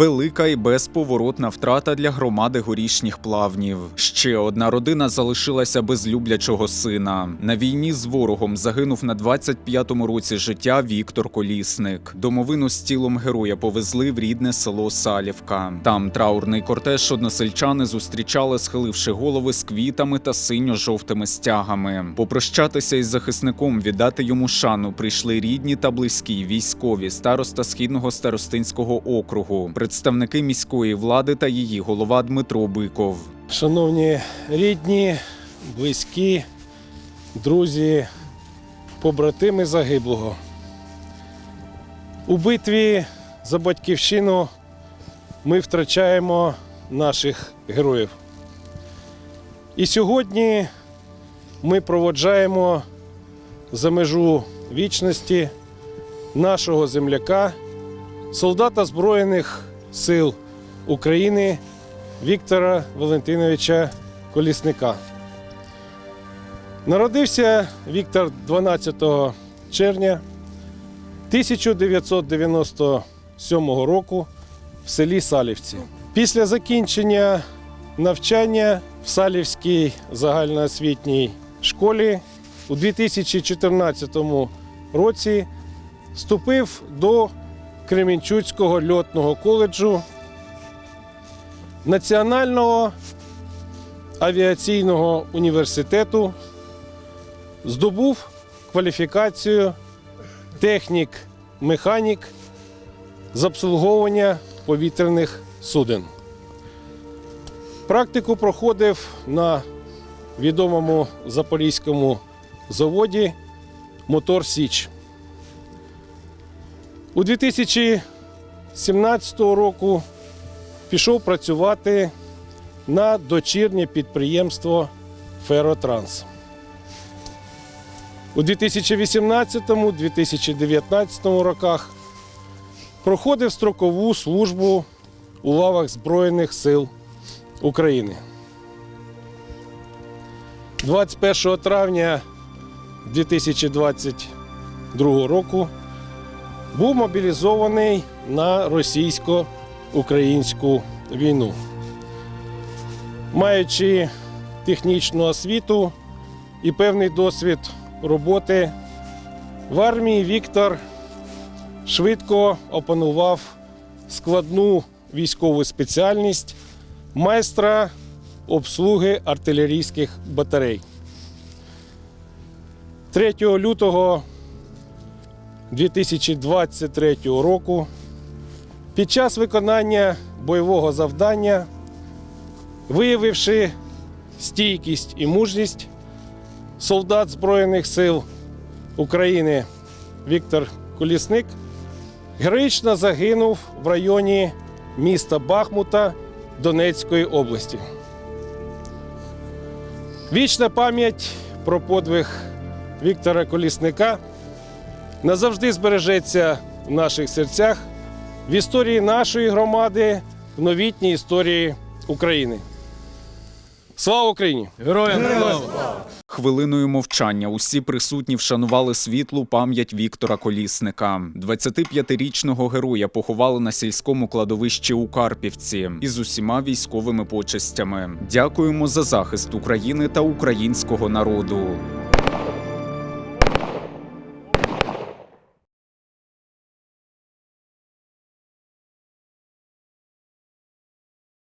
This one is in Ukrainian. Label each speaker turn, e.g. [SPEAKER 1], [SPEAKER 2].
[SPEAKER 1] Велика і безповоротна втрата для громади горішніх плавнів. Ще одна родина залишилася без люблячого сина. На війні з ворогом загинув на 25-му році життя Віктор Колісник. Домовину з тілом героя повезли в рідне село Салівка. Там траурний кортеж односельчани зустрічали, схиливши голови з квітами та синьо-жовтими стягами. Попрощатися із захисником, віддати йому шану прийшли рідні та близькі військові, староста східного старостинського округу, представники міської влади та її голова Дмитро Биков.
[SPEAKER 2] Шановні рідні, близькі, друзі, побратими загиблого. У битві за батьківщину ми втрачаємо наших героїв. І сьогодні ми проводжаємо за межу вічності нашого земляка, солдата Збройних сил України Віктора Валентиновича Колісника. Народився Віктор 12 червня 1997 року в селі Салівці. Після закінчення навчання в Салівській загальноосвітній школі у 2014 році вступив до Кременчуцького льотного коледжу Національного авіаційного університету здобув кваліфікацію технік-механік з обслуговування повітряних суден. Практику проходив на відомому запорізькому заводі Мотор Січ. У 2017 року пішов працювати на дочірнє підприємство Феротранс. У 2018-2019 роках проходив строкову службу у лавах Збройних сил України. 21 травня 2022 року був мобілізований на російсько-українську війну. Маючи технічну освіту і певний досвід роботи, в армії Віктор швидко опанував складну військову спеціальність майстра обслуги артилерійських батарей. 3 лютого 2023 року під час виконання бойового завдання, виявивши стійкість і мужність, солдат Збройних сил України Віктор Колісник героїчно загинув в районі міста Бахмута Донецької області. Вічна пам'ять про подвиг Віктора Колісника назавжди збережеться в наших серцях в історії нашої громади, в новітній історії України. Слава Україні!
[SPEAKER 3] Героям слава!
[SPEAKER 1] Хвилиною мовчання усі присутні вшанували світлу пам'ять Віктора Колісника. 25-річного героя поховали на сільському кладовищі у Карпівці із усіма військовими почестями. Дякуємо за захист України та українського народу.